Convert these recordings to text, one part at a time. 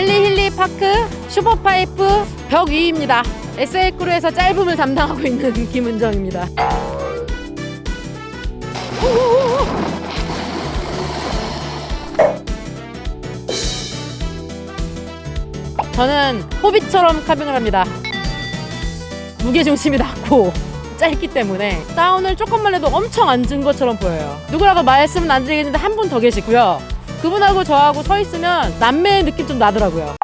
워터파크 슈퍼파이프 벽 위입니다. SA크루에서 짧음을 담당하고 있는 김은정입니다. 저는 호빗처럼 카빙을 합니다. 무게중심이 낮고 짧기 때문에 다운을 조금만 해도 엄청 앉은 것처럼 보여요. 누구라고 말씀은 안 드리겠는데 한 분 더 계시고요. 그분하고 저하고 서 있으면 남매의 느낌 좀 나더라고요.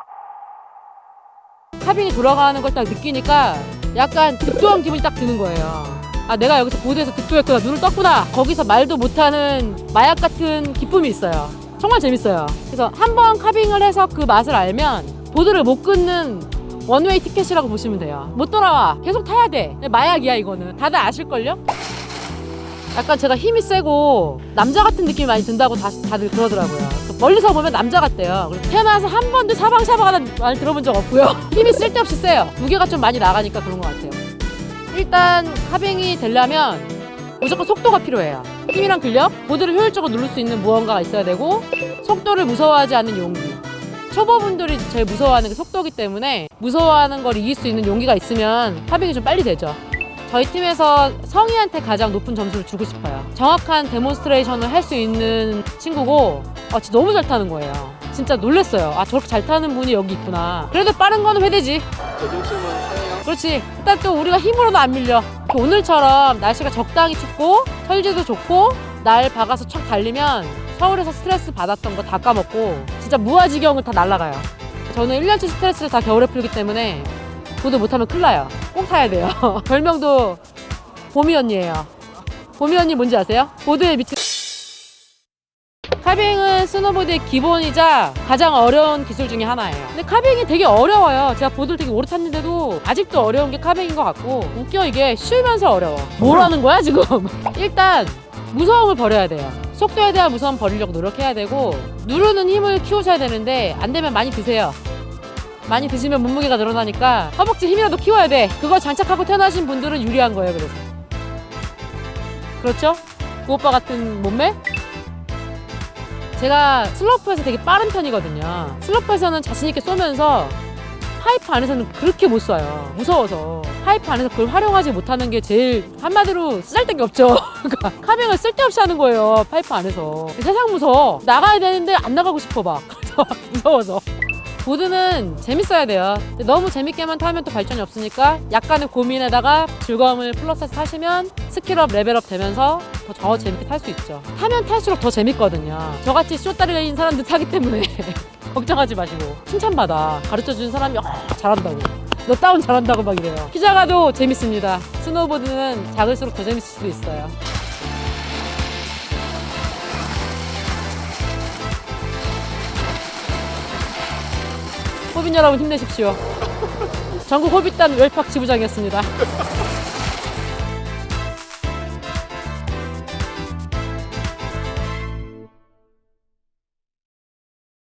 카빙이 돌아가는 걸 딱 느끼니까 약간 득도한 기분이 딱 드는 거예요. 아, 내가 여기서 보드에서 득도했구나. 눈을 떴구나. 거기서 말도 못하는 마약 같은 기쁨이 있어요. 정말 재밌어요. 그래서 한 번 카빙을 해서 그 맛을 알면 보드를 못 끊는 원웨이 티켓이라고 보시면 돼요. 못 돌아와. 계속 타야 돼. 마약이야, 이거는. 다들 아실걸요? 약간 제가 힘이 세고 남자 같은 느낌이 많이 든다고 다, 다들 그러더라고요. 그 멀리서 보면 남자 같대요. 태어나서 한 번도 사방사방하는 말 들어본 적 없고요. 힘이 쓸데없이 세요. 무게가 좀 많이 나가니까 그런 것 같아요. 일단 카빙이 되려면 무조건 속도가 필요해요. 힘이랑 근력, 보드를 효율적으로 누를 수 있는 무언가가 있어야 되고 속도를 무서워하지 않는 용기. 초보분들이 제일 무서워하는 게 속도기 때문에 무서워하는 걸 이길 수 있는 용기가 있으면 카빙이 좀 빨리 되죠. 저희 팀에서 성희한테 가장 높은 점수를 주고 싶어요. 정확한 데몬스트레이션을 할 수 있는 친구고 아, 진짜 너무 잘 타는 거예요. 진짜 놀랬어요. 아 저렇게 잘 타는 분이 여기 있구나. 그래도 빠른 거는 회대지. 그렇지. 일단 또 우리가 힘으로는 안 밀려. 오늘처럼 날씨가 적당히 춥고 철지도 좋고 날 박아서 촥 달리면 서울에서 스트레스 받았던 거 다 까먹고 진짜 무아지경을 다 날아가요. 저는 1년치 스트레스를 다 겨울에 풀기 때문에 보드 못하면 큰일 나요. 꼭 타야 돼요. 별명도 봄이 언니예요. 봄이 언니 뭔지 아세요? 보드에 미친 카빙은 스노보드의 기본이자 가장 어려운 기술 중에 하나예요. 근데 카빙이 되게 어려워요. 제가 보드를 되게 오래 탔는데도 아직도 어려운 게 카빙인 것 같고 웃겨 이게 쉬우면서 어려워. 뭘 하는 거야 지금? 일단 무서움을 버려야 돼요. 속도에 대한 무서움 버리려고 노력해야 되고 누르는 힘을 키우셔야 되는데 안 되면 많이 드세요. 많이 드시면 몸무게가 늘어나니까 허벅지 힘이라도 키워야 돼. 그걸 장착하고 태어나신 분들은 유리한 거예요. 그래서 그렇죠? 그 오빠 같은 몸매? 제가 슬로프에서 되게 빠른 편이거든요. 슬로프에서는 자신있게 쏘면서 파이프 안에서는 그렇게 못 쏴요. 무서워서. 파이프 안에서 그걸 활용하지 못하는 게 제일 한마디로 쓰잘데기 없죠. 그러니까 카빙을 쓸데없이 하는 거예요. 파이프 안에서. 세상 무서워. 나가야 되는데 안 나가고 싶어 막. 그래서 무서워서. 보드는 재밌어야 돼요. 너무 재밌게만 타면 또 발전이 없으니까 약간의 고민에다가 즐거움을 플러스해서 타시면 스킬업, 레벨업 되면서 더, 더 재밌게 탈 수 있죠. 타면 탈수록 더 재밌거든요. 저같이 쇼다리 내린 사람들 타기 때문에 걱정하지 마시고 칭찬받아. 가르쳐 주는 사람이 어, 잘한다고. 너 다운 잘한다고 막 이래요. 키 작아도 재밌습니다. 스노보드는 작을수록 더 재밌을 수도 있어요. 호빈 여러분 힘내십시오. 전국 호빗단 웰팍 지부장이었습니다.